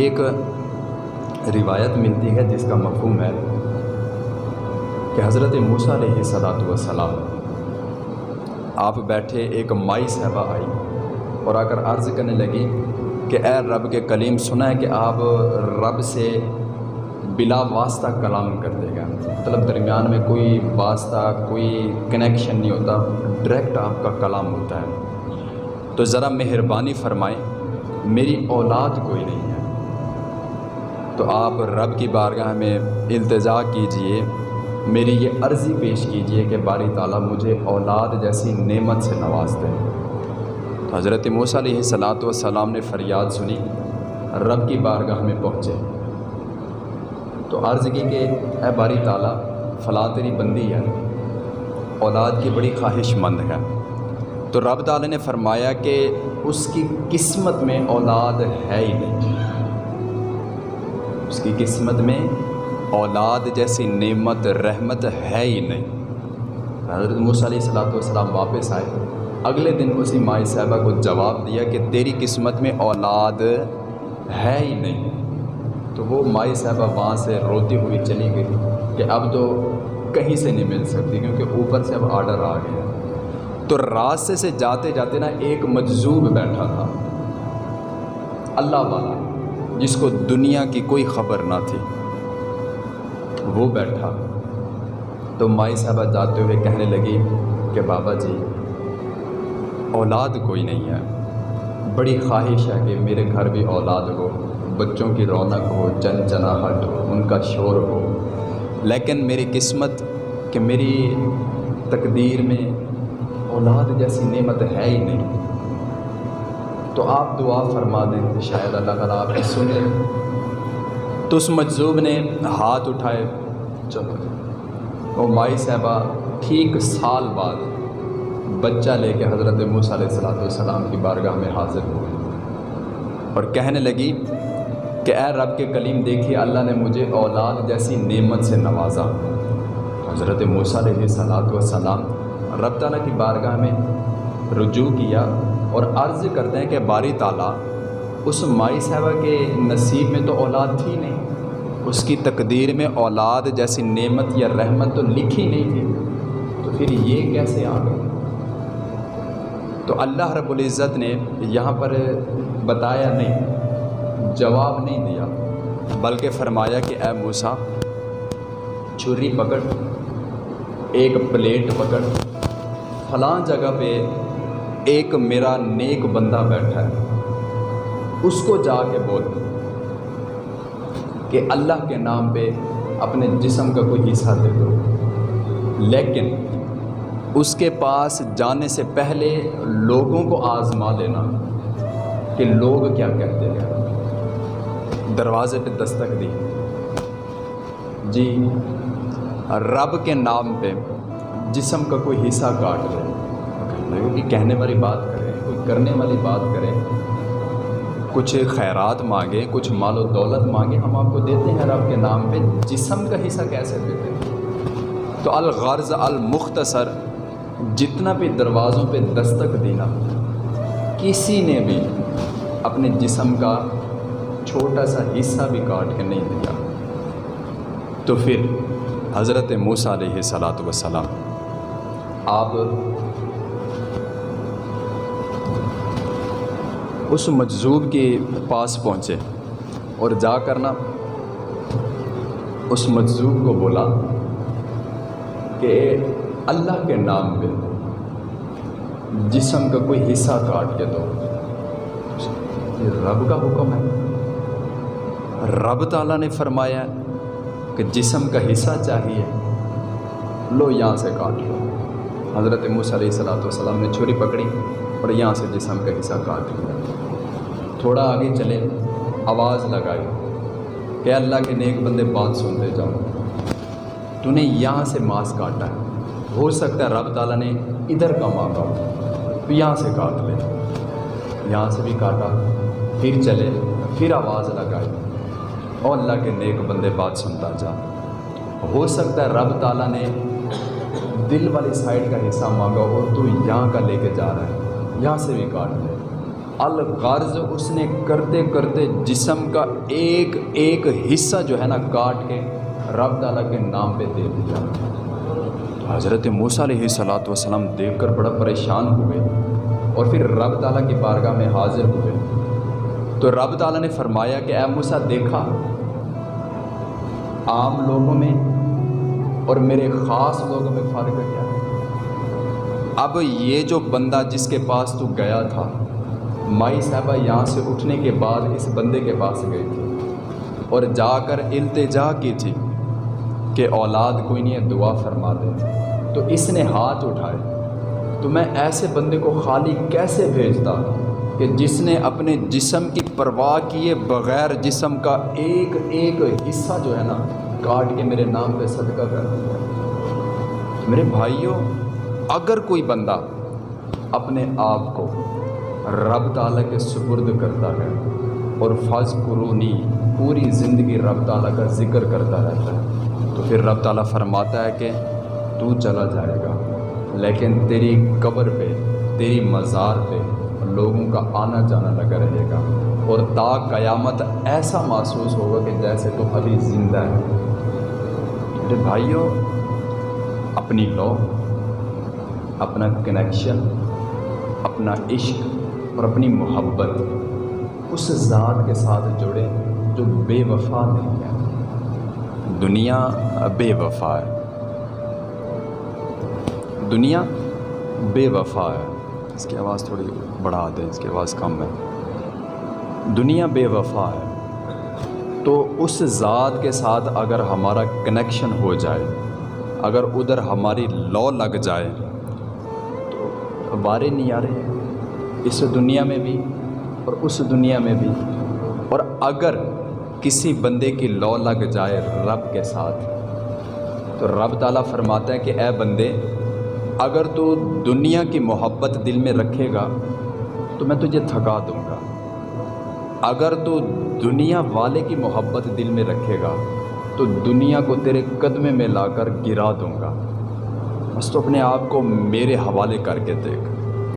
एक रिवायत मिलती है जिसका मफहूम है कि हज़रत मूसा सलाम आप बैठे एक माई साहबा आई और आकर अर्ज़ करने लगी कि ए रब के कलीम सुना है कि आप रब से बिला वास्ता कलाम कर देगा। मतलब दरमियान में कोई वास्ता, कोई कनेक्शन नहीं होता डायरेक्ट आपका कलाम होता है। तो ज़रा मेहरबानी फरमाएँ, मेरी औलाद कोई नहीं है। तो आप रब की बारगाह में इल्तजा कीजिए। मेरी ये अर्ज़ी पेश कीजिए कि बारी ताला मुझे औलाद जैसी नेमत से नवाज़ दें। तो हज़रत मूसा सलात सलाम ने फ़रियाद सुनी, रब की बारगाह में पहुँचे। तो अर्ज़ की कि ए बारी ताला, फ़ला तेरी बंदी है, औलाद की बड़ी ख्वाहिशमंद है। तो रब ताला ने फरमाया कि उसकी किस्मत में औलाद है ही नहीं। उसकी किस्मत में औलाद जैसी नेमत, रहमत है ही नहीं। हज़रत मूसा सलाम वापस आए। अगले दिन उसी माई साहबा को जवाब दिया कि तेरी किस्मत में औलाद है ही नहीं। तो वो माई साहबा वहाँ से रोती हुई चली गई कि अब तो कहीं से नहीं मिल सकती क्योंकि ऊपर से अब आर्डर आ गया। तो रास्ते से जाते जाते ना एक मजजूब बैठा था। अल्लाह वाला। जिसको दुनिया की कोई ख़बर ना थी। वो बैठा। तो माई साहबा जाते हुए कहने लगी कि बाबा जी, औलाद कोई नहीं है। बड़ी ख्वाहिश है कि मेरे घर भी औलाद हो, बच्चों की रौनक हो जन जनाहट हो, उनका शोर हो। लेकिन मेरी किस्मत कि मेरी तकदीर में औलाद जैसी नेमत है ही नहीं। तो आप दुआ फरमा दें शायद अल्लाह ताला आपकी सुन। ले तो उस मजजूब ने हाथ उठाए। चलो। वो माई साहबा, ठीक साल बाद बच्चा लेके हज़रत मूसा सलाम की बारगाह में हाजिर हुए और कहने लगी कि ए रब के कलीम, देखिए अल्लाह ने मुझे औलाद जैसी नेमत से नवाजा। हज़रत मूसा सलाम रब ताला की बारगाह में रुजू किया और अर्ज़ करते हैं कि बारी ताला, उस माई साहबा के नसीब में तो औलाद थी नहीं। उसकी तकदीर में औलाद जैसी नेमत या रहमत तो लिखी नहीं थी। तो फिर ये कैसे आ गई? तो अल्लाह रब्ज़त ने यहाँ पर बताया नहीं, जवाब नहीं दिया, बल्कि फ़रमाया कि ए मूसा, छुरी पकड़, एक प्लेट पकड़, फलां जगह पे एक मेरा नेक बंदा बैठा है। उसको जाके बोल कि अल्लाह के नाम पे अपने जिस्म का कोई हिस्सा दे दो। लेकिन उसके पास जाने से पहले लोगों को आज़मा लेना कि लोग क्या कहते हैं। दरवाज़े पे दस्तक दी। जी, रब के नाम पे जिसम का कोई हिस्सा काट ले कि कहने वाली बात करें, कोई करने वाली बात करें। कुछ खैरात मांगे, कुछ मालो दौलत मांगे, हम आपको देते हैं रब के नाम पे, जिसम का हिस्सा कैसे देते हैं? तो अलगर्ज़ अलमुख्तसर, जितना भी दरवाज़ों पे दस्तक देना, किसी ने भी अपने जिसम का छोटा सा हिस्सा भी काट के नहीं दिया। तो फिर हज़रत मूसा सलात वसलाम आप उस मजजूब के पास पहुँचे और जा कर ना उस मजजूब को बोला कि अल्लाह के नाम पे जिसम का कोई हिस्सा काट के दो। ये रब का हुक्म है। रब ताला ने फरमाया कि जिसम का हिस्सा चाहिए, लो यहाँ से काट लो। हज़रत मूसा सलाम ने छुरी पकड़ी और यहाँ से जिसम का हिस्सा काट लिया। थोड़ा आगे चले, आवाज़ लगाई कि अल्लाह के नेक बंदे बात सुनते जाओ। तूने यहाँ से मांस काटा है। हो सकता है रब ताला ने इधर का मांगा हो तो यहाँ से काट ले। यहाँ से भी काटा, फिर चले, फिर आवाज़ लगाई और अल्लाह के नेक बंदे बात सुनता जा। हो सकता है रब ताला ने दिल वाली साइड का हिस्सा मांगा हो तो यहाँ का लेके जा रहा है, यहाँ से भी काट ले। अल गर्ज उसने करते करते जिसम का एक एक हिस्सा जो है ना काट के रब ताला के नाम पे दे दिया। हज़रत मूसा सलाम देख कर बड़ा परेशान हुए और फिर रब ताला की बारगाह में हाजिर हुए। तो रब ताला ने फरमाया कि, ए मूसा, देखा, आम लोगों में और मेरे ख़ास लोगों में फ़र्क क्या है? अब ये जो बंदा जिसके पास तू गया था माई साहबा यहाँ से उठने के बाद इस बंदे के पास गई थी और जाकर इल्तजा की थी कि औलाद कोई नहीं है दुआ फरमा दे। तो इसने हाथ उठाए। तो मैं ऐसे बंदे को खाली कैसे भेजता कि जिसने अपने जिसम की परवाह किए बग़ैर जिसम का एक एक हिस्सा जो है ना काट के मेरे नाम पे सदका कर दिया। मेरे भाइयों, अगर कोई बंदा अपने आप को रब ताला के सुपुर्द करता है और फज कुरूनी पूरी ज़िंदगी रब ताला का ज़िक्र करता रहता है। तो फिर रब ताला फरमाता है कि तू चला जाएगा, लेकिन तेरी कब्र पे, तेरी मज़ार पे लोगों का आना जाना लगा रहेगा और ता क़यामत ऐसा महसूस होगा कि जैसे तो अभी ज़िंदा है। मेरे भाइयों, अपनी लौ, अपना कनेक्शन अपना इश्क और अपनी मोहब्बत उस ज़ात के साथ जुड़े जो बेवफा नहीं है। दुनिया बेवफा है। दुनिया बेवफा है। इसकी आवाज़ थोड़ी बढ़ा दें, इसकी आवाज़ कम है। दुनिया बेवफा है। तो उस ज़ात के साथ अगर हमारा कनेक्शन हो जाए, अगर उधर हमारी लॉ लग जाए तो वारे नहीं आ रहे इस दुनिया में भी और उस दुनिया में भी। और अगर किसी बंदे की लौ लग जाए रब के साथ तो रब ताला फरमाता है कि, ए बंदे, अगर तो दुनिया की मोहब्बत दिल में रखेगा तो मैं तुझे थका दूँगा। अगर तो दुनिया वाले की मोहब्बत दिल में रखेगा तो दुनिया को तेरे कदमे में लाकर गिरा दूँगा। बस तो अपने आप को मेरे हवाले करके देख।